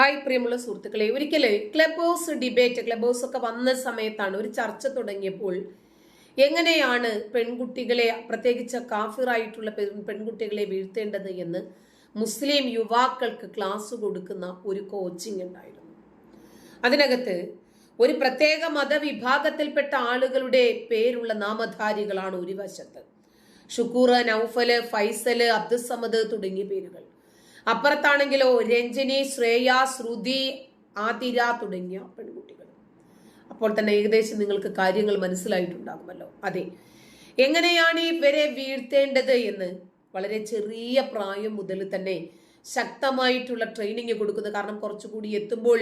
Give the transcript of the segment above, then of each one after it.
Hi പ്രിയമുള്ള സുഹൃത്തുക്കളെ ഒരിക്കൽ club house debate club house ഒക്കെ വന്ന സമയത്താണ് ഒരു ചർച്ച തുടങ്ങിയപ്പോൾ എങ്ങനെയാണ് പെൺകുട്ടികളെ പ്രത്യേകിച്ച് കാഫിറായിട്ടുള്ള പെൺകുട്ടികളെ വീഴ്ത്തേണ്ടത് എന്ന് മുസ്ലിം യുവാക്കൾക്ക് ക്ലാസ് കൊടുക്കുന്ന ഒരു കോച്ചിങ് ഉണ്ടായിരുന്നു. അതിനകത്ത് ഒരു പ്രത്യേക മതവിഭാഗത്തിൽപ്പെട്ട ആളുകളുടെ പേരുള്ള നാമധാരികളാണ് ഒരു വശത്ത്. ഷുക്കൂർ നൌഫൽ ഫൈസൽ അബ്ദുസമദ് തുടങ്ങിയ പേരുകൾ. അപ്പുറത്താണെങ്കിലോ രഞ്ജിനി ശ്രേയ ശ്രുതി ആതിര തുടങ്ങിയ പെൺകുട്ടികൾ. അപ്പോൾ തന്നെ ഏകദേശം നിങ്ങൾക്ക് കാര്യങ്ങൾ മനസ്സിലായിട്ടുണ്ടാകുമല്ലോ. അതെ. എങ്ങനെയാണ് ഇവരെ വീഴ്ത്തേണ്ടത് എന്ന് വളരെ ചെറിയ പ്രായം മുതൽ തന്നെ ശക്തമായിട്ടുള്ള ട്രെയിനിങ് കൊടുക്കുന്നത്. കാരണം കുറച്ചുകൂടി എത്തുമ്പോൾ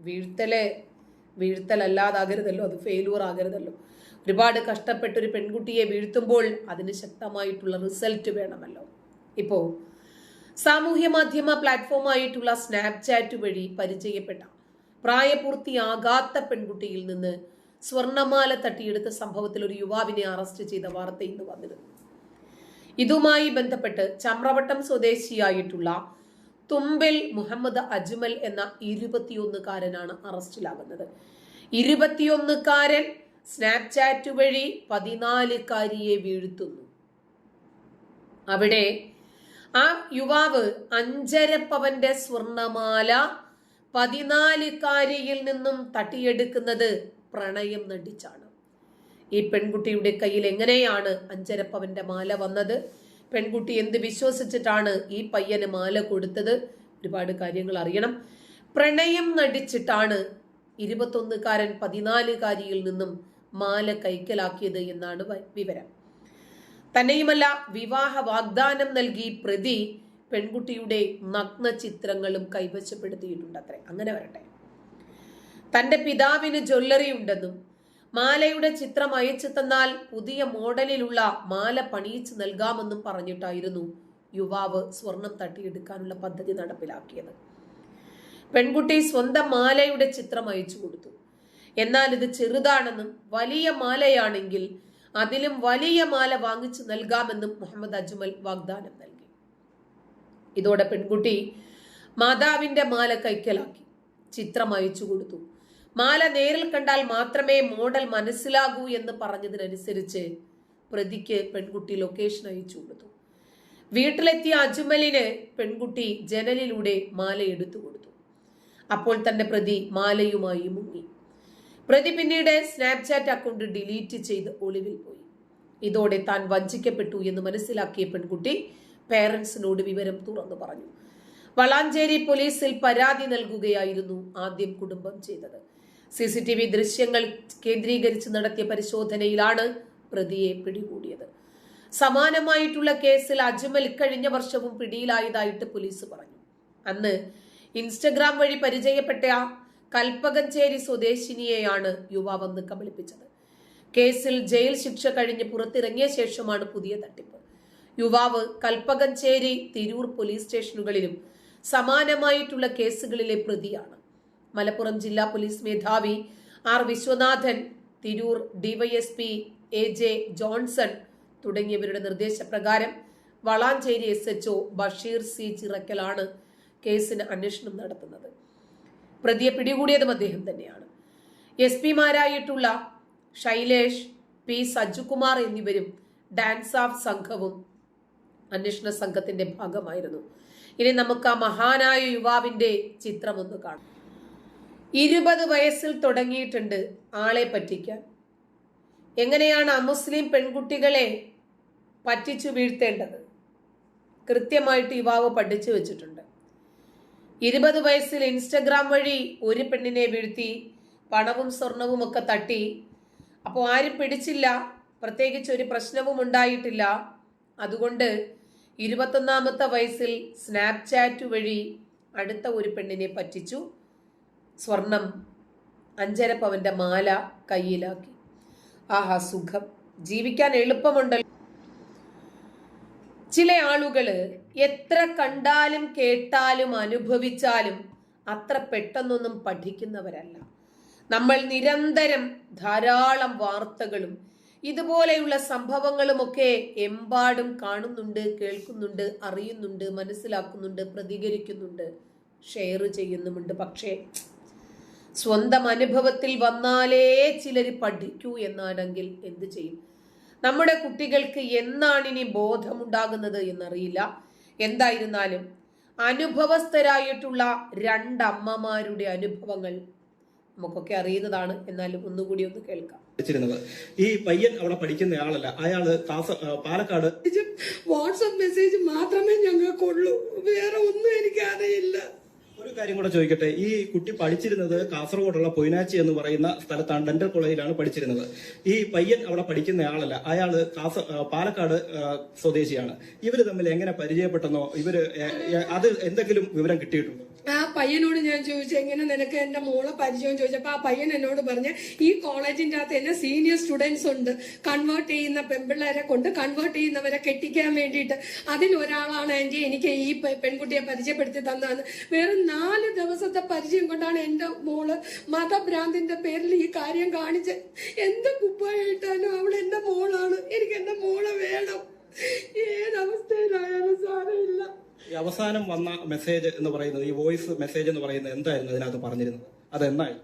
വീഴ്ത്തൽ വീഴ്ത്തലല്ലാതാകരുതല്ലോ അത് ഫെയിലൂർ ആകരുതല്ലോ. ഒരുപാട് കഷ്ടപ്പെട്ടൊരു പെൺകുട്ടിയെ വീഴ്ത്തുമ്പോൾ അതിന് ശക്തമായിട്ടുള്ള റിസൾട്ട് വേണമല്ലോ. ഇപ്പോ സാമൂഹ്യ മാധ്യമ പ്ലാറ്റ്ഫോമായിട്ടുള്ള സ്നാപ്ചാറ്റ് വഴി പരിചയപ്പെട്ട പ്രായപൂർത്തിയാകാത്ത പെൺകുട്ടിയിൽ നിന്ന് സ്വർണമാല തട്ടിയെടുത്ത സംഭവത്തിൽ ഒരു യുവാവിനെ അറസ്റ്റ് ചെയ്ത വാർത്ത ഇന്ന് വന്നിരുന്നു ഇതുമായി ബന്ധപ്പെട്ട് ചമ്രവട്ടം സ്വദേശിയായിട്ടുള്ള തുമ്പിൽ മുഹമ്മദ് അജ്മൽ എന്ന ഇരുപത്തിയൊന്നുകാരനാണ് അറസ്റ്റിലാകുന്നത്. ഇരുപത്തിയൊന്നുകാരൻ സ്നാപ്ചാറ്റ് വഴി പതിനാലുകാരിയെ വീഴ്ത്തുന്നു. അവിടെ ആ യുവാവ് അഞ്ചരപ്പവന്റെ സ്വർണമാല പതിനാലുകാരിയിൽ നിന്നും തട്ടിയെടുക്കുന്നത് പ്രണയം നടിച്ചാണ്. ഈ പെൺകുട്ടിയുടെ കയ്യിൽ എങ്ങനെയാണ് അഞ്ചരപ്പവന്റെ മാല വന്നത്? പെൺകുട്ടി എന്ത് വിശ്വസിച്ചിട്ടാണ് ഈ പയ്യന് മാല കൊടുത്തത്? ഒരുപാട് കാര്യങ്ങൾ അറിയണം. പ്രണയം നടിച്ചിട്ടാണ് ഇരുപത്തൊന്നുകാരൻ പതിനാലുകാരിയിൽ നിന്നും മാല കൈക്കലാക്കിയത് എന്നാണ് വിവരം. തന്നെയുമല്ല വിവാഹ വാഗ്ദാനം നൽകി പ്രതി പെൺകുട്ടിയുടെ നഗ്ന ചിത്രങ്ങളും കൈവശപ്പെടുത്തിയിട്ടുണ്ട് അത്രേ അങ്ങനെ വരട്ടെ. തന്റെ പിതാവിന് ജ്വല്ലറി ഉണ്ടെന്നും മാലയുടെ ചിത്രം അയച്ചു തന്നാൽ പുതിയ മോഡലിലുള്ള മാല പണിയിച്ച് നൽകാമെന്നും പറഞ്ഞിട്ടായിരുന്നു യുവാവ് സ്വർണം തട്ടിയെടുക്കാനുള്ള പദ്ധതി നടപ്പിലാക്കിയത്. പെൺകുട്ടി സ്വന്തം മാലയുടെ ചിത്രം അയച്ചു കൊടുത്തു. എന്നാൽ ഇത് ചെറുതാണെന്നും വലിയ മാലയാണെങ്കിൽ അതിലും വലിയ മാല വാങ്ങിച്ചു നൽകാമെന്നും മുഹമ്മദ് അജ്മൽ വാഗ്ദാനം നൽകി. ഇതോടെ പെൺകുട്ടി മാതാവിന്റെ മാല കൈക്കലാക്കി ചിത്രം അയച്ചു കൊടുത്തു. മാല നേരിൽ കണ്ടാൽ മാത്രമേ മോഡൽ മനസ്സിലാകൂ എന്ന് പറഞ്ഞതിനനുസരിച്ച് പ്രതിക്ക് പെൺകുട്ടി ലൊക്കേഷൻ അയച്ചു കൊടുത്തു. വീട്ടിലെത്തിയ അജ്മലിന് പെൺകുട്ടി ജനലിലൂടെ മാല എടുത്തു കൊടുത്തു. അപ്പോൾ തന്റെ പ്രതി മാലയുമായി മുങ്ങി. പ്രതി പിന്നീട് സ്നാപ്ചാറ്റ് അക്കൗണ്ട് ഡിലീറ്റ് ചെയ്ത് ഒളിവിൽ പോയി. ഇതോടെ താൻ വഞ്ചിക്കപ്പെട്ടു എന്ന് മനസ്സിലാക്കിയ പെൺകുട്ടി പേരൻസിനോട് വിവരം തുറന്നു പറഞ്ഞു. വളാഞ്ചേരി പോലീസിൽ പരാതി നൽകുകയായിരുന്നു ആദ്യം കുടുംബം ചെയ്തത്. സി സി ടി വി ദൃശ്യങ്ങൾ കേന്ദ്രീകരിച്ച് നടത്തിയ പരിശോധനയിലാണ് പ്രതിയെ പിടികൂടിയത്. സമാനമായിട്ടുള്ള കേസിൽ അജ്മൽ കഴിഞ്ഞ വർഷവും പിടിയിലായതായിട്ട് പോലീസ് പറഞ്ഞു. അന്ന് ഇൻസ്റ്റഗ്രാം വഴി പരിചയപ്പെട്ട കൽപ്പകഞ്ചേരി സ്വദേശിനിയെയാണ് യുവാവ് അന്ന് കബളിപ്പിച്ചത്. കേസിൽ ജയിൽ ശിക്ഷ കഴിഞ്ഞ് പുറത്തിറങ്ങിയ ശേഷമാണ് പുതിയ തട്ടിപ്പ്. യുവാവ് കൽപ്പകഞ്ചേരി തിരൂർ പോലീസ് സ്റ്റേഷനുകളിലും സമാനമായിട്ടുള്ള കേസുകളിലെ പ്രതിയാണ്. മലപ്പുറം ജില്ലാ പോലീസ് മേധാവി R Viswanathan Tirur DYSP A J Johnson തുടങ്ങിയവരുടെ നിർദ്ദേശപ്രകാരം Valanchery S H O Basheer C ചിറക്കലാണ് കേസിന് അന്വേഷണം നടത്തുന്നത്. പ്രതിയെ പിടികൂടിയതും അദ്ദേഹം തന്നെയാണ്. എസ് പിമാരായിട്ടുള്ള ശൈലേഷ് പി സജ്ജുകുമാർ എന്നിവരും ഡാൻസ് ഓഫ് സംഘവും അന്വേഷണ സംഘത്തിന്റെ ഭാഗമായിരുന്നു. ഇനി നമുക്ക് ആ മഹാനായ യുവാവിന്റെ ചിത്രം ഒന്ന് കാണാം. ഇരുപത് വയസ്സിൽ തുടങ്ങിയിട്ടുണ്ട് ആളെ പറ്റിക്കാൻ. എങ്ങനെയാണ് അമുസ്ലിം പെൺകുട്ടികളെ പറ്റിച്ചു വീഴ്ത്തേണ്ടത്? കൃത്യമായിട്ട് യുവാവ് പഠിച്ചു വെച്ചിട്ടുണ്ട്. ഇരുപത് വയസ്സിൽ ഇൻസ്റ്റഗ്രാം വഴി ഒരു പെണ്ണിനെ വീഴ്ത്തി പണവും സ്വർണവും ഒക്കെ തട്ടി. അപ്പോൾ ആരും പിടിച്ചില്ല. പ്രത്യേകിച്ച് ഒരു പ്രശ്നവും ഉണ്ടായിട്ടില്ല. അതുകൊണ്ട് ഇരുപത്തൊന്നാമത്തെ വയസ്സിൽ സ്നാപ്ചാറ്റ് വഴി അടുത്ത ഒരു പെണ്ണിനെ പറ്റിച്ചു. സ്വർണം അഞ്ചര പവന്റെ മാല കയ്യിലാക്കി. ആഹാ സുഖം. ജീവിക്കാൻ എളുപ്പമുണ്ടല്ലോ. ചില ആളുകൾ എത്ര കണ്ടാലും കേട്ടാലും അനുഭവിച്ചാലും അത്ര പെട്ടെന്നൊന്നും പഠിക്കുന്നവരല്ല. നമ്മൾ നിരന്തരം ധാരാളം വാർത്തകളും ഇതുപോലെയുള്ള സംഭവങ്ങളുമൊക്കെ എമ്പാടും കാണുന്നുണ്ട് കേൾക്കുന്നുണ്ട് അറിയുന്നുണ്ട് മനസ്സിലാക്കുന്നുണ്ട് പ്രതികരിക്കുന്നുണ്ട് ഷെയർ ചെയ്യുന്നുമുണ്ട്. പക്ഷേ സ്വന്തം അനുഭവത്തിൽ വന്നാലേ ചിലർ പഠിക്കൂ എന്നാണെങ്കിൽ എന്ത് ചെയ്യും? നമ്മുടെ കുട്ടികൾക്ക് എന്നാണ് ഇനി ബോധമുണ്ടാകുന്നത് എന്നറിയില്ല. എന്തായിരുന്നാലും അനുഭവസ്ഥരായിട്ടുള്ള രണ്ടമ്മമാരുടെ അനുഭവങ്ങൾ നമുക്കൊക്കെ അറിയുന്നതാണ്. എന്നാലും ഒന്നുകൂടി ഒന്ന് കേൾക്കാം. ഈ പയ്യൻ അവിടെ പഠിക്കുന്ന ആളല്ല. അയാൾ കാസ പാലക്കാട് വാട്സ്ആപ്പ് മെസ്സേജ് മാത്രമേ ഞങ്ങൾക്കുള്ളൂ. വേറെ ഒന്നും എനിക്ക് അറിയില്ല ഒരു കാര്യം കൂടെ ചോദിക്കട്ടെ. ഈ കുട്ടി പഠിച്ചിരുന്നത് കാസർഗോഡുള്ള പൊയ്നാച്ചി എന്ന് പറയുന്ന സ്ഥലത്താണ് ഡെന്റൽ കോളേജിലാണ് പഠിച്ചിരുന്നത്. ഈ പയ്യൻ അവിടെ പഠിക്കുന്ന ആളല്ല അയാൾ കാസർ പാലക്കാട് സ്വദേശിയാണ്. ഇവർ തമ്മിൽ എങ്ങനെ പരിചയപ്പെട്ടെന്നോ ഇവർ അത് എന്തെങ്കിലും വിവരം കിട്ടിയിട്ടുണ്ടോ? പയ്യനോട് ഞാൻ ചോദിച്ചു എങ്ങനെ നിനക്ക് എന്റെ മോളെ പരിചയം? ചോദിച്ചപ്പോൾ ആ പയ്യൻ എന്നോട് പറഞ്ഞ് ഈ കോളേജിന്റെ അകത്ത് തന്നെ സീനിയർ സ്റ്റുഡൻസ് ഉണ്ട്. കൺവേർട്ട് ചെയ്യുന്ന പെൺപിള്ളേരെ കൊണ്ട് കൺവേർട്ട് ചെയ്യുന്നവരെ കെട്ടിക്കാൻ വേണ്ടിയിട്ട്. അതിലൊരാളാണ് എന്റെ എനിക്ക് ഈ പെൺകുട്ടിയെ പരിചയപ്പെടുത്തി തന്നതെന്ന്. വേറെ നാല് ദിവസത്തെ പരിചയം കൊണ്ടാണ് എന്റെ മോൾ മതഭ്രാന്തിന്റെ പേരിൽ ഈ കാര്യം കാണിച്ച് എന്ത് കുപ്പായിട്ടാലും അവൾ എന്റെ മോളാണ്. എനിക്ക് എന്റെ മോളെ വേണം. ഏതവസ്ഥയിലായാലും സാരമില്ല. ഈ അവസാനം വന്ന മെസ്സേജ് എന്ന് പറയുന്നത് ഈ വോയിസ് മെസ്സേജ് എന്ന് പറയുന്നത് എന്തായിരുന്നു അതിനകത്ത് പറഞ്ഞിരുന്നത്? അതെന്നായി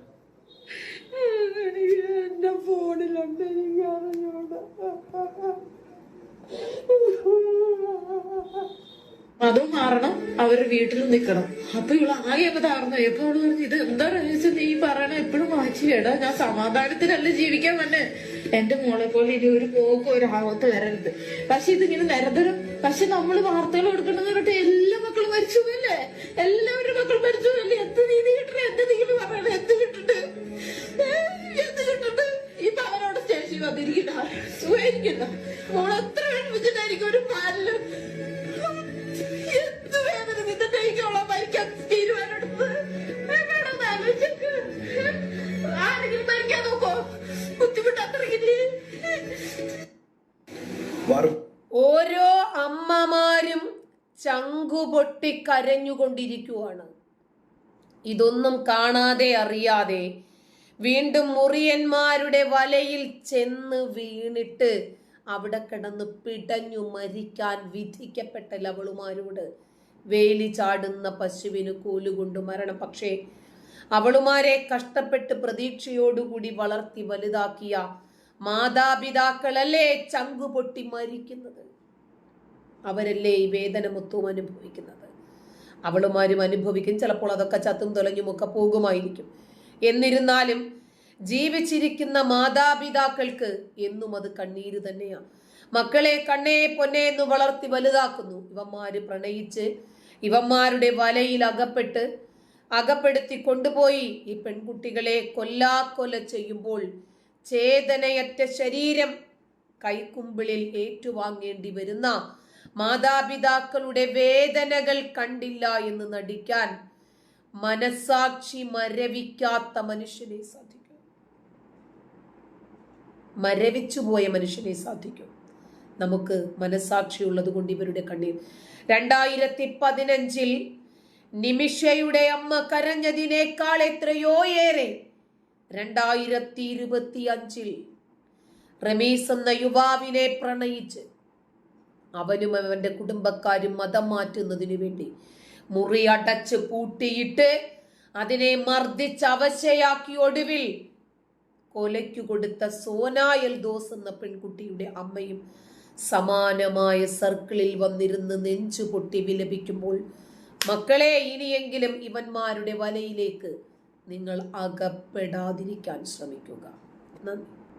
എന്റെ ഫോണിലുണ്ട് അതും മാറണം അവർ വീട്ടിൽ നിൽക്കണം അപ്പൊ ഇവൾ ആകെ അങ്ങ് താർന്നു എപ്പൊ അവൾ പറഞ്ഞു ഇത് എന്താ രഹസ്യം നീ പറയണ എപ്പോഴും മാറ്റി എടാ ഞാൻ സമാധാനത്തിനല്ല ജീവിക്കാൻ തന്നെ എന്റെ മോളെ പോലെ ഇനി ഒരു പോക്കും ഒരു ആവത്ത് വരരുത്. പക്ഷെ ഇതിങ്ങനെ നിരന്തരം പക്ഷെ നമ്മൾ വാർത്തകൾ കൊടുക്കണമെന്ന് പറഞ്ഞിട്ട് എല്ലാ മക്കളും മരിച്ചു പോയല്ലേ? എല്ലാവരുടെ മക്കളും മരിച്ചു പോയല്ലേ? എന്ത് നീതി കിട്ടണേ? എന്ത് നീതി പറയണ? എന്ത് കിട്ടിട്ട് എന്ത് കിട്ടിട്ട് ഇപ്പൊ അവരോട് സ്റ്റേഷനിൽ വന്നിരിക്കുന്ന. സുഖിക്കുന്ന മോൾ ഓരോ അമ്മമാരും ചങ്കുപൊട്ടി കരഞ്ഞുകൊണ്ടിരിക്കുവാണ് ഇതൊന്നും കാണാതെ അറിയാതെ വീണ്ടും മുറിയന്മാരുടെ വലയിൽ ചെന്ന് വീണിട്ട് അവിടെ കിടന്ന് പിടഞ്ഞു മരിക്കാൻ വിധിക്കപ്പെട്ട ലവളുമാരോട് വേലി ചാടുന്ന പശുവിന് കൂലുകൊണ്ട് മരണം. പക്ഷേ അവളുമാരെ കഷ്ടപ്പെട്ട് പ്രതീക്ഷയോടുകൂടി വളർത്തി വലുതാക്കിയ മാതാപിതാക്കളല്ലേ ചങ്കു പൊട്ടി മരിക്കുന്നത്? അവരല്ലേ ഈ വേദന മൊത്തവും അനുഭവിക്കുന്നത്? അവളുമാരും അനുഭവിക്കും. ചിലപ്പോൾ അതൊക്കെ ചത്തും തൊലഞ്ഞുമൊക്കെ പോകുമായിരിക്കും. എന്നിരുന്നാലും ജീവിച്ചിരിക്കുന്ന മാതാപിതാക്കൾക്ക് എന്നും അത് കണ്ണീര് തന്നെയാണ് മക്കളെ കണ്ണേ പൊന്നേ എന്ന് വളർത്തി വലുതാക്കുന്നു. ഇവന്മാര് പ്രണയിച്ച് ഇവന്മാരുടെ വലയിൽ അകപ്പെട്ട് അകപ്പെടുത്തി കൊണ്ടുപോയി ഈ പെൺകുട്ടികളെ കൊല്ലാക്കൊല ചെയ്യുമ്പോൾ ചേതനയറ്റ ശരീരം കൈക്കുമ്പിളിൽ ഏറ്റുവാങ്ങേണ്ടി വരുന്ന മാതാപിതാക്കളുടെ വേദനകൾ കണ്ടില്ല എന്ന് നടിക്കാൻ മനസാക്ഷി മരവിക്കാത്ത മനുഷ്യനെ സാധിക്കും. മരവിച്ചുപോയ മനുഷ്യനെ സാധിക്കും. നമുക്ക് മനസാക്ഷി ഉള്ളത് കൊണ്ട് ഇവരുടെ കണ്ണീർ രണ്ടായിരത്തി പതിനഞ്ചിൽ നിമിഷയുടെ അമ്മ കരഞ്ഞതിനേക്കാൾ എത്രയോ ഏറെ രണ്ടായിരത്തി ഇരുപത്തി അഞ്ചിൽ റമീസ് എന്ന യുവാവിനെ പ്രണയിച്ച് അവനും അവന്റെ കുടുംബക്കാരും മതം മാറ്റുന്നതിനു വേണ്ടി മുറി അടച്ച് പൂട്ടിയിട്ട് അതിനെ മർദ്ദിച്ച് അവശയാക്കി ഒടുവിൽ കൊലയ്ക്കു കൊടുത്ത സോനായൽ ദോസ് എന്ന പെൺകുട്ടിയുടെ അമ്മയും സമാനമായ സർക്കിളിൽ വന്നിരുന്ന് നെഞ്ചു പൊട്ടി വിലപിക്കുമ്പോൾ മക്കളെ ഇനിയെങ്കിലും ഇവന്മാരുടെ വലയിലേക്ക് നിങ്ങൾ അകപ്പെടാതിരിക്കാൻ ശ്രമിക്കുക. നന്ദി.